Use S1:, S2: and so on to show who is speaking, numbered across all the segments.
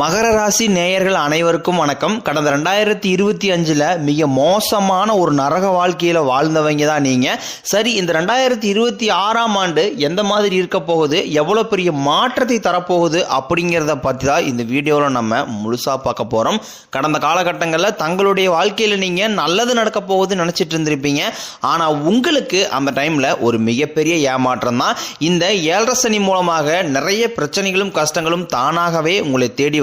S1: மகர ராசி நேயர்கள் அனைவருக்கும் வணக்கம். கடந்த ரெண்டாயிரத்தி இருபத்தி அஞ்சில் மிக மோசமான ஒரு நரக வாழ்க்கையில் வாழ்ந்தவங்க தான் நீங்கள் சரி இந்த ரெண்டாயிரத்தி இருபத்தி ஆறாம் ஆண்டு எந்த மாதிரி இருக்க போகுது? எவ்வளோ பெரிய மாற்றத்தை தரப்போகுது? அப்படிங்கிறத பற்றி தான் இந்த வீடியோவில் நம்ம முழுசாக பார்க்க போகிறோம் கடந்த காலகட்டங்களில் தங்களுடைய வாழ்க்கையில் நீங்கள் நல்லது நடக்க போகுதுன்னு நினச்சிட்டு இருந்திருப்பீங்க. ஆனால் உங்களுக்கு அந்த டைமில் ஒரு மிகப்பெரிய ஏமாற்றம் தான். இந்த ஏழரை சனி மூலமாக நிறைய பிரச்சனைகளும் கஷ்டங்களும் தானாகவே உங்களை தேடி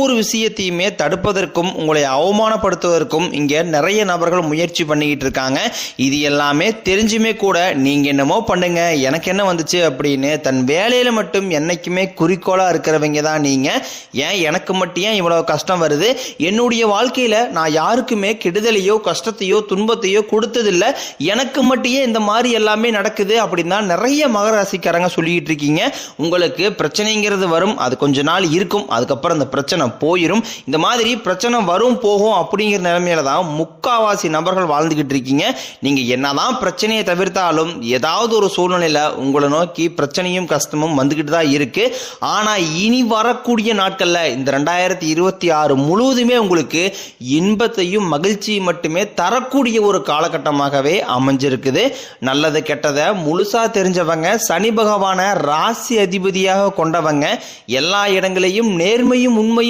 S1: ஒவ்வொரு விஷயத்தையுமே தடுப்பதற்கும் உங்களை அவமானப்படுத்துவதற்கும் இங்கே நிறைய நபர்கள் முயற்சி பண்ணிக்கிட்டு இருக்காங்க. இது எல்லாமே தெரிஞ்சுமே கூட நீங்கள் என்னமோ பண்ணுங்க எனக்கு என்ன வந்துச்சு அப்படின்னு தன் வேலையில் மட்டும் என்னைக்குமே குறிக்கோளாக இருக்கிறவங்க தான் நீங்கள் ஏன்? எனக்கு மட்டும் ஏன் இவ்வளோ கஷ்டம் வருது? என்னுடைய வாழ்க்கையில் நான் யாருக்குமே கெடுதலையோ கஷ்டத்தையோ துன்பத்தையோ கொடுத்ததில்ல. எனக்கு மட்டும் இந்த மாதிரி எல்லாமே நடக்குது அப்படின்னு தான் நிறைய மகர ராசிக்காரங்க சொல்லிக்கிட்டு இருக்கீங்க. உங்களுக்கு பிரச்சனைங்கிறது வரும் அது கொஞ்ச நாள் இருக்கும் அதுக்கப்புறம் அந்த பிரச்சனை போயிடும் இந்த மாதிரி பிரச்சனை வரும் போகும் அப்படிங்கிற நிலைமையில தான் முக்காவாசி நபர்கள் வாழ்ந்துகிட்டு இருக்கீங்க. நீங்க என்னதான் பிரச்சனையை தவிர்த்தாலும் ஏதாவது ஒரு சூழ்நிலையில உங்களை நோக்கி பிரச்சனையும் கஷ்டமும் வந்துகிட்டு தான் இருக்கு. ஆனா இனி வரக்கூடிய நாட்கள்ல இந்த ரெண்டாயிரத்தி இருபத்தி ஆறு முழுவதுமே உங்களுக்கு இன்பத்தையும் மகிழ்ச்சியும் மட்டுமே தரக்கூடிய ஒரு காலகட்டமாகவே அமைஞ்சிருக்குது. நல்லது கெட்டதை முழுசா தெரிஞ்சவங்க சனி பகவான ராசி அதிபதியாக கொண்டவங்க எல்லா இடங்களையும் நேர்மையும் உண்மையும்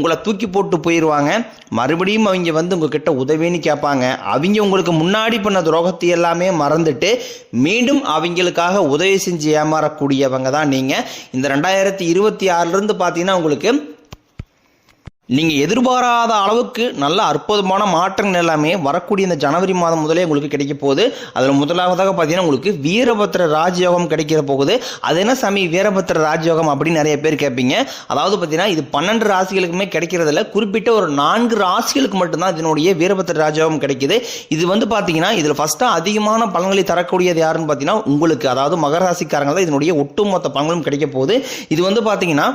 S1: உங்களை தூக்கி போட்டு போயிடுவாங்க மறுபடியும் அவங்க வந்து உங்ககிட்ட உதவின்னு கேட்பாங்க. அவங்க உங்களுக்கு முன்னாடி பண்ண துரோகத்தை எல்லாமே மறந்துட்டு மீண்டும் அவங்களுக்காக உதவி செஞ்சு ஏமாறக்கூடியவங்க தான் நீங்கள் இந்த ரெண்டாயிரத்தி இருபத்தி ஆறுலேருந்து பார்த்தீங்கன்னா உங்களுக்கு நீங்கள் எதிர்பாராத அளவுக்கு நல்ல அற்புதமான மாற்றங்கள் எல்லாமே வரக்கூடிய இந்த ஜனவரி மாதம் முதலே உங்களுக்கு கிடைக்க போகுது. அதில் முதலாவதாக பார்த்தீங்கன்னா உங்களுக்கு வீரபத்திர ராஜயோகம் கிடைக்கிற போகுது. அது என்ன சாமி? வீரபத்திர ராஜயோகம் அப்படின்னு நிறைய பேர் கேட்பீங்க. அதாவது பார்த்தீங்கன்னா இது பன்னெண்டு ராசிகளுக்குமே கிடைக்கிறதில்ல. குறிப்பிட்ட ஒரு நான்கு ராசிகளுக்கு மட்டும்தான் இதனுடைய வீரபத்திர ராஜயோகம் கிடைக்குது. இது வந்து பார்த்தீங்கன்னா இதில் ஃபஸ்ட்டாக அதிகமான பலன்களை தரக்கூடியது யாருன்னு பார்த்தீங்கன்னா உங்களுக்கு அதாவது மகர ராசிக்காரங்க தான் இதனுடைய ஒட்டுமொத்த பலன்களும் கிடைக்க போகுது. இது வந்து பார்த்தீங்கன்னா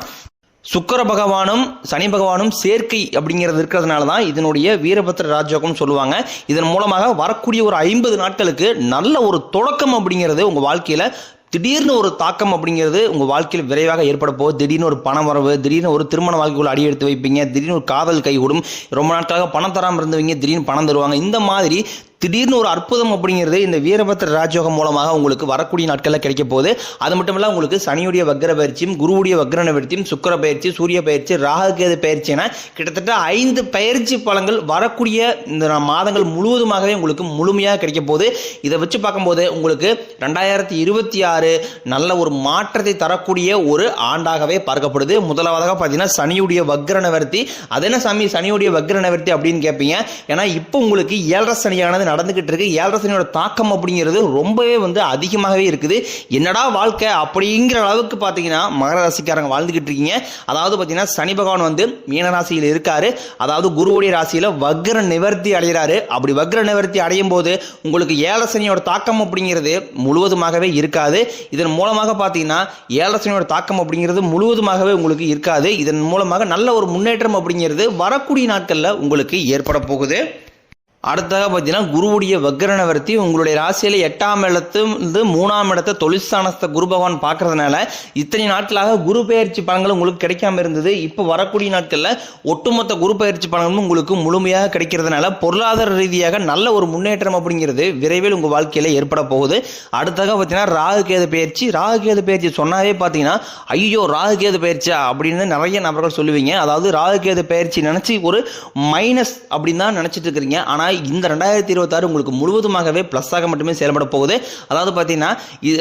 S1: சுக்கர பகவானும் சனி பகவானும் சேர்க்கை அப்படிங்கிறது இருக்கிறதுனால தான் இதனுடைய வீரபத்திர ராஜயோகம் சொல்லுவாங்க. இதன் மூலமாக வரக்கூடிய ஒரு ஐம்பது நாட்களுக்கு நல்ல ஒரு தொடக்கம் அப்படிங்கிறது உங்கள் வாழ்க்கையில் திடீர்னு ஒரு தாக்கம் அப்படிங்கிறது உங்கள் வாழ்க்கையில் விரைவாக ஏற்பட போகுது. திடீர்னு ஒரு பண வரவு திடீர்னு ஒரு திருமண வாழ்க்கைக்குள்ள அடி எடுத்து வைப்பீங்க. திடீர்னு ஒரு காதல் கைகூடும். ரொம்ப நாட்களாக பணம் தராமல் இருந்தவங்க திடீர்னு பணம் தருவாங்க. இந்த மாதிரி திடீர்னு ஒரு அற்புதம் அப்படிங்கிறது இந்த வீரபத்திர ராஜயோகம் மூலமாக உங்களுக்கு வரக்கூடிய நாட்களில் கிடைக்க போகுது. அது மட்டும் இல்லை உங்களுக்கு சனியுடைய வக்ர பயிற்சியும் குருவுடைய வக்ர நிவர்த்தியும் சுக்கர பயிற்சி சூரிய பயிற்சி ராககேது பயிற்சி என கிட்டத்தட்ட ஐந்து பயிற்சி பலங்கள் வரக்கூடிய இந்த மாதங்கள் முழுவதுமாகவே உங்களுக்கு முழுமையாக கிடைக்க போகுது. இதை வச்சு பார்க்கும்போது உங்களுக்கு ரெண்டாயிரத்தி இருபத்தி ஆறு நல்ல ஒரு மாற்றத்தை தரக்கூடிய ஒரு ஆண்டாகவே பார்க்கப்படுது. முதலாவதாக பார்த்தீங்கன்னா சனியுடைய வக்ர நிவர்த்தி. அது என்ன சாமி? சனியுடைய வக்ர நிவர்த்தி அப்படின்னு கேட்பீங்க ஏன்னா இப்போ உங்களுக்கு ஏழரை சனியானது வந்து நடந்துகிட்டு இருக்கு. ஏழரை சனியோட தாக்கம் அப்படிங்கிறது ரொம்பவே வந்து அதிகமாகவே இருக்குது. என்னடா வாழ்க்கை அப்படிங்கிற அளவுக்கு பார்த்தீங்கன்னா மகர ராசிக்காரங்க வாழ்ந்துகிட்டு இருக்கீங்க. அதாவது பார்த்தீங்கன்னா சனி பகவான் வந்து மீனராசியில் இருக்காரு. அதாவது குருவுடைய ராசியில் வக்ர நிவர்த்தி அடைகிறாரு அப்படி வக்ர நிவர்த்தி அடையும் போது உங்களுக்கு ஏழரை சனியோட தாக்கம் அப்படிங்கிறது முழுவதுமாகவே இருக்காது. இதன் மூலமாக பார்த்தீங்கன்னா ஏழரை சனியோட தாக்கம் அப்படிங்கிறது முழுவதுமாகவே உங்களுக்கு இருக்காது. இதன் மூலமாக நல்ல ஒரு முன்னேற்றம் அப்படிங்கிறது வரக்கூடிய நாட்களில் உங்களுக்கு ஏற்பட போகுது. அடுத்ததாக பார்த்தீங்கன்னா குருவுடைய வக்ரனவர்த்தி உங்களுடைய ராசியில் எட்டாம் இடத்து வந்து மூணாம் இடத்தை தொழிற்சானத்தை குரு பகவான் பார்க்கறதுனால இத்தனை நாட்களாக குரு பெயர்ச்சி பலன்கள் உங்களுக்கு கிடைக்காம இருந்தது. இப்போ வரக்கூடிய நாட்களில் ஒட்டுமொத்த குரு பயிற்சி பலன்களும் உங்களுக்கு முழுமையாக கிடைக்கிறதுனால பொருளாதார ரீதியாக நல்ல ஒரு முன்னேற்றம் அப்படிங்கிறது விரைவில் உங்கள் வாழ்க்கையில் ஏற்பட போகுது. அடுத்ததாக பார்த்தீங்கன்னா ராகு கேது பயிற்சி. ராகு கேது பயிற்சி சொன்னாவே பார்த்தீங்கன்னா ஐயோ ராகு கேது பயிற்சியா அப்படின்னு நிறைய நபர்கள் சொல்லுவீங்க. அதாவது ராகு கேது பயிற்சி நினச்சி ஒரு மைனஸ் அப்படின்னு தான் நினச்சிட்டு இருக்கிறீங்க. ஆனால் இந்த ரெண்டாயிரத்தி இருபத்தாறு உங்களுக்கு முழுவதுமாகவே ப்ளஸ்ஸாக மட்டுமே செயல்பட போகுது. அதாவது பார்த்தீங்கன்னா இது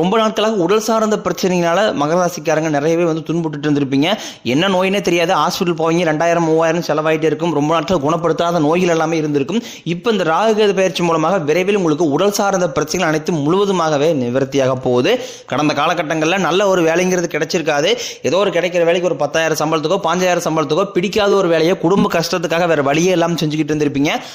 S1: ரொம்ப நாட்களாக உடல் சார்ந்த பிரச்சனையினால மகராசிக்காரங்க நிறையவே வந்து துன்புட்டு இருந்திருப்பீங்க. என்ன நோயினே தெரியாது. ஹாஸ்பிட்டல் போவீங்க ரெண்டாயிரம் மூவாயிரம் செலவாயிட்டே இருக்கும். ரொம்ப நாட்கள் குணப்படுத்தாத நோய்கள் எல்லாமே இருந்திருக்கும். இப்போ இந்த ராகுகேது பயிற்சி மூலமாக விரைவில் உங்களுக்கு உடல் சார்ந்த பிரச்சனைகள் அனைத்தும் முழுவதுமாகவே நிவர்த்தியாக போகுது. கடந்த காலகட்டங்களில் நல்ல ஒரு வேலைங்கிறது கிடைச்சிருக்காது. ஏதோ ஒரு கிடைக்கிற வேலைக்கு ஒரு பத்தாயிரம் சம்பளத்துக்கோ பாஞ்சாயிரம் சம்பளத்துக்கோ பிடிக்காத ஒரு வேலையை குடும்ப கஷ்டத்துக்காக வேற வழியே எல்லாம் செஞ்சுக்கிட்டு இருந்திருப்பீங்க.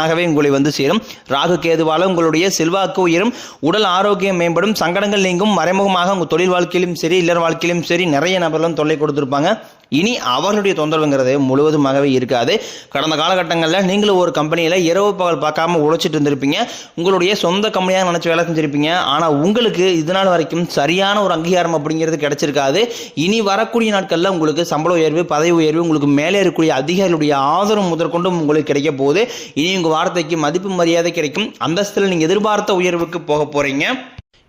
S1: தானாகவே உங்களை வந்து சேரும். ராகு கேதுவால உங்களுடைய செல்வாக்கு உயரும். உடல் ஆரோக்கியம் மேம்படும். சங்கடங்கள் நீங்கும். மறைமுகமாக உங்கள் தொழில் வாழ்க்கையிலும் சரி இல்லற வாழ்க்கையிலும் சரி நிறைய நபர்களும் தொல்லை கொடுத்துருப்பாங்க. இனி அவர்களுடைய தொந்தரவுங்கிறது முழுவதுமாகவே இருக்காது. கடந்த காலகட்டங்களில் நீங்களும் ஒரு கம்பெனியில் இரவு பகல் பார்க்காம உழைச்சிட்டு இருந்திருப்பீங்க. உங்களுடைய சொந்த கம்பெனியாக நினச்சி வேலை செஞ்சிருப்பீங்க. ஆனால் உங்களுக்கு இது நாள் வரைக்கும் சரியான ஒரு அங்கீகாரம் அப்படிங்கிறது கிடைச்சிருக்காது. இனி வரக்கூடிய நாட்களில் உங்களுக்கு சம்பள உயர்வு பதவி உயர்வு உங்களுக்கு மேலே இருக்கக்கூடிய அதிகாரிகளுடைய ஆதரவு முதற்கொண்டும் உங்களுக்கு கிடைக்க போகுது. இனி உங்கள் வார்த்தைக்கு மதிப்பு மரியாதை கிடைக்கும். அந்தஸ்தில் நீங்கள் எதிர்பார்த்த உயர்வுக்கு போக போகிறீங்க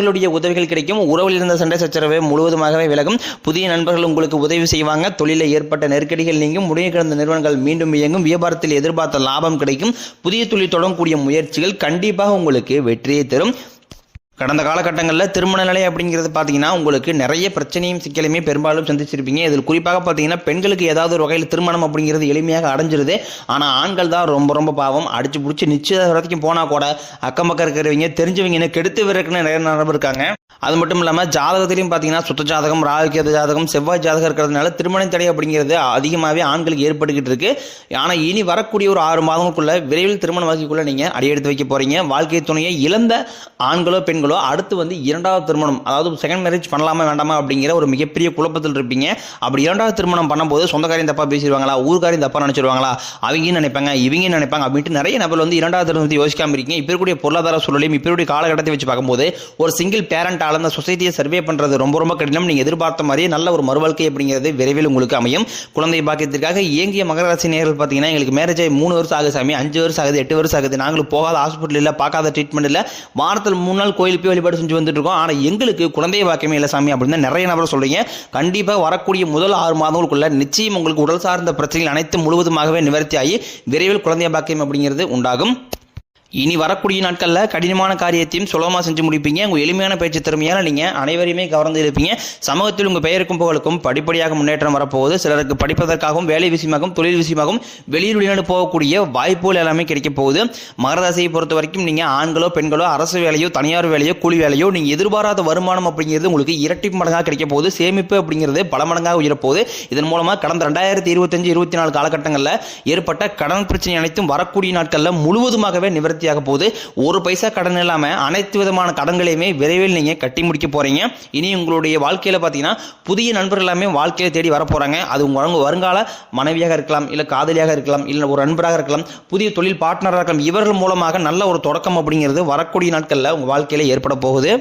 S1: நண்பர்களுடைய உதவிகள் கிடைக்கும். உறவில் இருந்த சண்டை சச்சரவை முழுவதுமாகவே விலகும். புதிய நண்பர்கள் உங்களுக்கு உதவி செய்வாங்க. தொழிலில் ஏற்பட்ட நெருக்கடிகள் நீங்கும். முடிய கிடந்த நிறுவனங்கள் மீண்டும் இயங்கும். வியாபாரத்தில் எதிர்பார்த்த லாபம் கிடைக்கும். புதிய தொழில் தொடங்கக்கூடிய முயற்சிகள் கண்டிப்பாக உங்களுக்கு வெற்றியை தரும். கடந்த காலகட்டங்களில் திருமண நிலை அப்படிங்கிறது பார்த்தீங்கன்னா உங்களுக்கு நிறைய பிரச்சனையும் சிக்கலையுமே பெரும்பாலும் சந்திச்சிருப்பீங்க. இதில் குறிப்பாக பார்த்தீங்கன்னா பெண்களுக்கு ஏதாவது ஒரு வகையில் திருமணம் அப்படிங்கிறது எளிமையாக அடைஞ்சிருது. ஆனால் ஆண்கள் தான் ரொம்ப ரொம்ப பாவம். அடிச்சு பிடிச்சி நிச்சயதாரத்துக்கும் போனால் கூட அக்கம் பக்கம் இருக்கிறவங்க தெரிஞ்சவங்க கெடுத்து விறக்குன்னு நிறைய நடப்பு இருக்காங்க. அது மட்டும் இல்லாமல் ஜாதகத்திலையும் பார்த்தீங்கன்னா சுத்த ஜாதகம் ராகுகேது ஜாதகம் செவ்வாய் ஜாதகம் இருக்கிறதுனால திருமண தடை அப்படிங்கிறது அதிகமாகவே ஆண்களுக்கு ஏற்பட்டுக்கிட்டு இருக்கு. ஆனால் இனி வரக்கூடிய ஒரு ஆறு மாதங்களுக்குள்ள விரைவில் திருமண வாழ்க்கைக்குள்ளே நீங்கள் அடியெடுத்து வைக்க போகிறீங்க வாழ்க்கை துணையை இழந்த ஆண்களோ பெண்களோ அடுத்து வந்து இரண்டாவது திருமணம் அதாவது செகண்ட் மேரேஜ் பண்ணலாமா வேண்டாமா அப்படிங்கிற ஒரு மிகப்பெரிய குழப்பத்தில் இருப்பீங்க. அப்படி இரண்டாவது திருமணம் பண்ணும்போது சொந்தக்காரையும் தப்பா பேசிடுவாங்களா ஊர்காரையும் தப்பா நினைச்சிருவாங்களா அவங்க நினைப்பாங்க இவங்க நினைப்பாங்க அப்படின்ட்டு நிறைய நபர் வந்து இரண்டாவது திருமணத்தை யோசிக்காம இருக்கீங்க. இப்போ இருக்கக்கூடிய பொருளாதார சூழலையும் இப்போ இருக்கக்கூடிய காலகட்டத்தை வச்சு பார்க்கும்போது ஒரு சிங்கிள் பேரண்ட் ஆளுந்த சொசைட்டியை சர்வே பண்றது ரொம்ப ரொம்ப கடினம். நீங்க எதிர்பார்த்த மாதிரியே நல்ல ஒரு மறுவாழ்க்கை அப்படிங்கிறது விரைவில் உங்களுக்கு அமையும். குழந்தை பாக்கியத்திற்காக இயங்கிய மகர ராசி நேர்கள் பார்த்தீங்கன்னா எங்களுக்கு மேரேஜ் ஆகி மூணு வருஷம் ஆகுது சாமி அஞ்சு வருஷம் ஆகுது எட்டு வருஷம் ஆகுது. நாங்களும் போகாத ஹாஸ்பிட்டல் இல்லை பார்க்காத ட்ரீட்மெண்ட் இல்லை. வாரத்தில் மூணு நாள் கோயில் போய் வழிபாடு செஞ்சு வந்துட்டு இருக்கோம் ஆனால் எங்களுக்கு குழந்தை பாக்கியமே இல்லை சாமி அப்படின்னு நிறைய நபர் சொல்றீங்க. கண்டிப்பாக வரக்கூடிய முதல் ஆறு மாதங்களுக்குள்ள நிச்சயம் உங்களுக்கு உடல் சார்ந்த பிரச்சனைகள் அனைத்தும் முழுவதுமாகவே நிவர்த்தி ஆகி விரைவில் குழந்தை பாக்கியம் அப்படிங்கிறது உண்டாகும். இனி வரக்கூடிய நாட்களில் கடினமான காரியத்தையும் சுலபமாக செஞ்சு முடிப்பீங்க. உங்கள் எளிமையான பேச்சு திறமையால் நீங்கள் அனைவரையுமே கவர்ந்து இருப்பீங்க. சமூகத்தில் உங்கள் பெயருக்கும் புகழுக்கும் படிப்படியாக முன்னேற்றம் வரப்போகுது. சிலருக்கு படிப்பதற்காகவும் வேலை விஷயமாகவும் தொழில் விஷயமாகவும் வெளியில் வெளிநாடு போகக்கூடிய வாய்ப்புகள் எல்லாமே கிடைக்க போகுது. மகராசியை பொறுத்த வரைக்கும் நீங்கள் ஆண்களோ பெண்களோ அரசு வேலையோ தனியார் வேலையோ கூலி வேலையோ நீங்கள் எதிர்பாராத வருமானம் அப்படிங்கிறது உங்களுக்கு இரட்டி மடங்காக கிடைக்க போகுது. சேமிப்பு அப்படிங்கிறது பல மடங்காக உயரப்போகுது இதன் மூலமாக கடந்த ரெண்டாயிரத்தி இருபத்தஞ்சு இருபத்தி நாலு காலகட்டங்களில் ஏற்பட்ட கடன் பிரச்சனை அனைத்தும் வரக்கூடிய நாட்களில் முழுவதுமாகவே நிவர்த்தி நிவர்த்தியாக போகுது. ஒரு பைசா கடன் இல்லாமல் அனைத்து விதமான கடன்களையுமே விரைவில் நீங்கள் கட்டி முடிக்க போகிறீங்க இனி உங்களுடைய வாழ்க்கையில் பார்த்தீங்கன்னா புதிய நண்பர்கள் எல்லாமே வாழ்க்கையை தேடி வர போகிறாங்க அது உங்கள் வருங்கால மனைவியாக இருக்கலாம் இல்லை காதலியாக இருக்கலாம் இல்லை ஒரு நண்பராக இருக்கலாம் புதிய தொழில் பார்ட்னராக இருக்கலாம். இவர்கள் மூலமாக நல்ல ஒரு தொடக்கம் அப்படிங்கிறது வரக்கூடிய நாட்களில் உங்கள் வாழ்க்கையில் ஏற்பட போகுது.